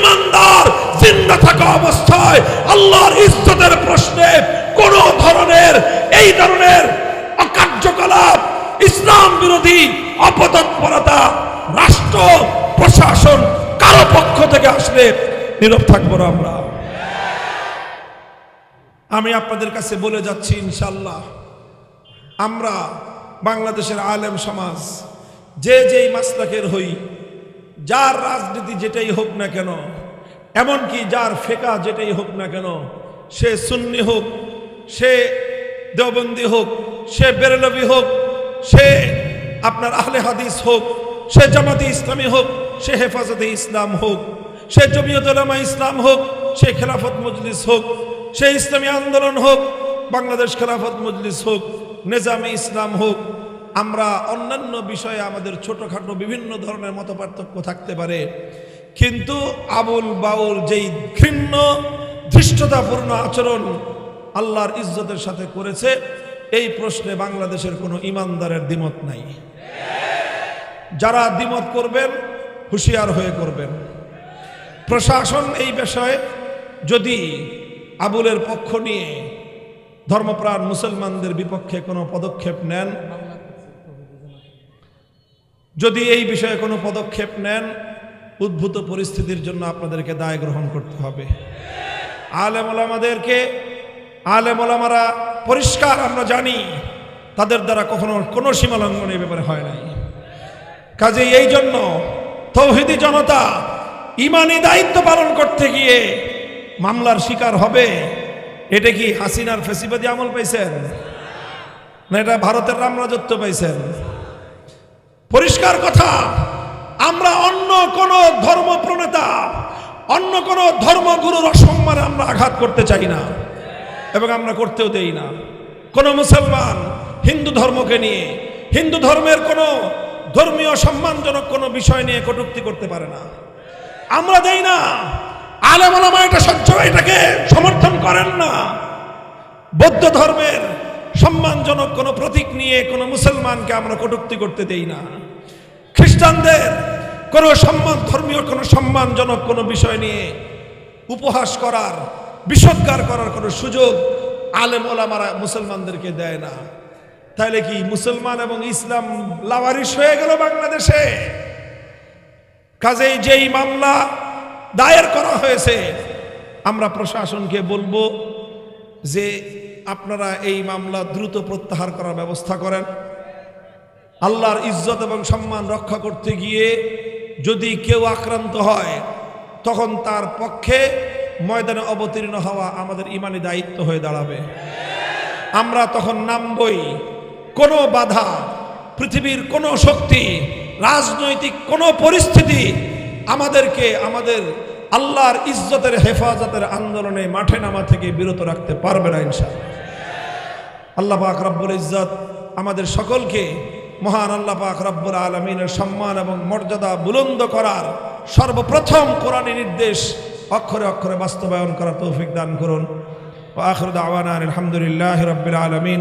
ইমানদার, জিন্দা থাকা অবস্থায় আল্লাহর ইজ্জতের প্রশ্নে কোন ধরনের, এই ধরনের অকার্যকলাপ, ইসলাম বিরোধী অপতৎপরতা, রাষ্ট্র, প্রশাসন কারও পক্ষ থেকে আসলে নীরব থাকব আমরা। আমি আপনাদের কাছে বলে যাচ্ছি ইনশাল্লাহ আমরা বাংলাদেশের আলেম সমাজ, যে যেই মাসলাকের হই যার রাজনীতি যেটাই হোক না কেন, এমনকি যার ফেকা যেটাই হোক না কেন, সে সুন্নি হোক, সে দেওবন্দি হোক, সে বেরলবি হোক, সে আপনার আহলে হাদিস হোক, সে জামাতি ইসলামী হোক, সে হেফাজতে ইসলাম হোক, সে জমিয়ত উলামা ইসলাম হোক, সে খেলাফত মজলিস হোক, সে ইসলামী আন্দোলন হোক, বাংলাদেশ খেলাফত মজলিস হোক, নেজামে ইসলাম হোক আমরা অন্যান্য বিষয়ে আমাদের ছোটখাটো বিভিন্ন ধরনের মত পার্থক্য থাকতে পারে। কিন্তু আবুল বাউল যেই ঘৃণ্য, ধৃষ্টতাপূর্ণ আচরণ আল্লাহর ইজ্জতের সাথে করেছে, এই প্রশ্নে বাংলাদেশের কোনো ইমানদারের দ্বিমত নাই। যারা দ্বিমত করবেন, হুঁশিয়ার হয়ে করবেন। প্রশাসন এই বিষয়ে যদি আবুলের পক্ষ নিয়ে ধর্মপ্রাণ মুসলমানদের বিপক্ষে কোনো পদক্ষেপ নেন যদি এই বিষয়ে কোনো পদক্ষেপ নেন, উদ্ভূত পরিস্থিতির জন্য আপনাদেরকে দায় গ্রহণ করতে হবে। আলেম ওলামাদেরকে আলেম ওলামারা পরিষ্কার আমরা জানি, তাদের দ্বারা কখনো কোনো সীমালঙ্ঘন এই ব্যাপারে হয় নাই। কাজে এই জন্য তৌহিদি জনতা ইমানি দায়িত্ব পালন করতে গিয়ে মামলার শিকার হবে। এটা কি হাসিনার ফেসিবাদী আমল পাইছেন? না, এটা ভারতের রামরাজত্ব পাইছেন? পরিষ্কার কথা, আমরা অন্য কোন ধর্ম প্রণেতা, অন্য কোন ধর্মগুরুর অসম্মানে আমরা আঘাত করতে চাই না এবং আমরা করতেও দেই না। কোন মুসলমান হিন্দু ধর্মকে নিয়ে, হিন্দু ধর্মের কোনো ধর্মীয় সম্মানজনক কোনো বিষয় নিয়ে কটূক্তি করতে পারে না। আমরা দেই না। আলেম এটা সহ্য, এটাকে সমর্থন করেন না। বৌদ্ধ ধর্মের সম্মানজনক কোনো প্রতীক নিয়ে কোনো মুসলমানকে আমরা কটুক্তি করতে দেই না। খ্রিস্টানদের কোনো সম্মান, ধর্মীয় কোনো সম্মানজনক কোনো বিষয় নিয়ে উপহাস করার, বিষোদ্গার করার কোনো সুযোগ আলেম ওলামারা মুসলমানদেরকে দেয় না। তাহলে কি মুসলমান এবং ইসলাম লাওয়ারিস হয়ে গেল বাংলাদেশে? কাজেই যেই মামলা দায়ের করা হয়েছে, আমরা প্রশাসনকে বলব যে আপনারা এই মামলা দ্রুত প্রত্যাহার করার ব্যবস্থা করেন। আল্লাহর ইজ্জত এবং সম্মান রক্ষা করতে গিয়ে যদি কেউ আক্রান্ত হয়, তখন তার পক্ষে ময়দানে অবতীর্ণ হওয়া আমাদের ইমানি দায়িত্ব হয়ে দাঁড়াবে। আমরা তখন নামবই। কোনো বাধা, পৃথিবীর কোনো শক্তি, রাজনৈতিক কোনো পরিস্থিতি আমাদেরকে আমাদের আল্লাহর ইজ্জতের হেফাজতের আন্দোলনে মাঠে নামা থেকে বিরত রাখতে পারবে না ইনশাআল্লাহ। আল্লাহ পাক রব্বুল ইজ্জত আমাদের সকলকে মহান আল্লাহ পাক রব্বুল আলমিনের সম্মান এবং মর্যাদা বুলন্দ করার সর্বপ্রথম কোরআনী নির্দেশ অক্ষরে অক্ষরে বাস্তবায়ন করার তৌফিক দান করুন। আখরুদ আওয়ান আলহামদুলিল্লাহ রব্বুল আলমিন।